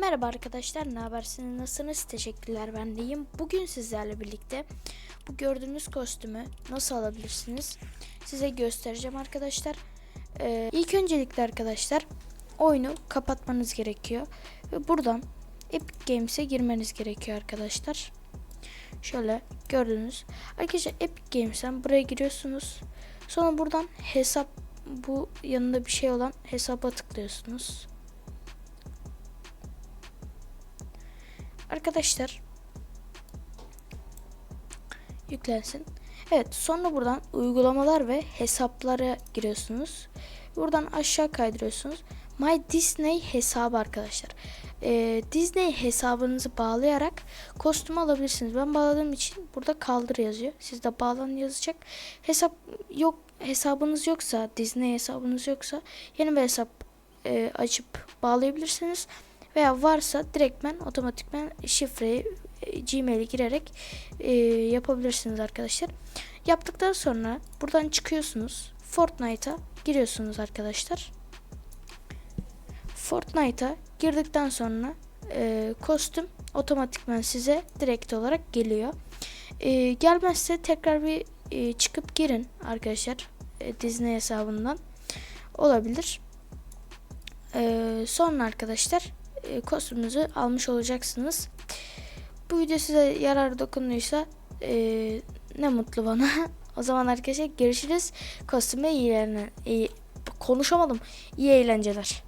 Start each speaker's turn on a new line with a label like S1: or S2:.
S1: Merhaba arkadaşlar, ne habersiniz? Nasılsınız? Teşekkürler, ben deyim. Bugün sizlerle birlikte bu gördüğünüz kostümü nasıl alabilirsiniz? Size göstereceğim arkadaşlar. Ee, ilk öncelikle arkadaşlar oyunu kapatmanız gerekiyor. Ve buradan Epic Games'e girmeniz gerekiyor arkadaşlar. Şöyle gördünüz. Arkadaşlar Epic Games'ten buraya giriyorsunuz. Sonra buradan hesap bu yanında bir şey olan hesaba tıklıyorsunuz. Arkadaşlar yüklensin. Evet sonra buradan uygulamalar ve hesaplara giriyorsunuz. Buradan aşağı kaydırıyorsunuz. My Disney hesabı arkadaşlar. Ee, Disney hesabınızı bağlayarak kostüm alabilirsiniz. Ben bağladığım için burada kaldır yazıyor. Sizde bağlan yazacak. Hesap yok hesabınız yoksa Disney hesabınız yoksa yeni bir hesap e, açıp bağlayabilirsiniz. Veya varsa direktmen otomatikmen şifreyi e, Gmail'e girerek e, yapabilirsiniz arkadaşlar. Yaptıktan sonra buradan çıkıyorsunuz. Fortnite'a giriyorsunuz arkadaşlar. Fortnite'a girdikten sonra e, kostüm otomatikman size direkt olarak geliyor. E, gelmezse tekrar bir e, çıkıp girin arkadaşlar e, Disney hesabından olabilir. E, sonra arkadaşlar e, almış olacaksınız. Bu video size yarar dokunduysa e, ne mutlu bana. o zaman arkadaşlar görüşürüz. Kostüme iyi, iyi konuşamadım. İyi eğlenceler.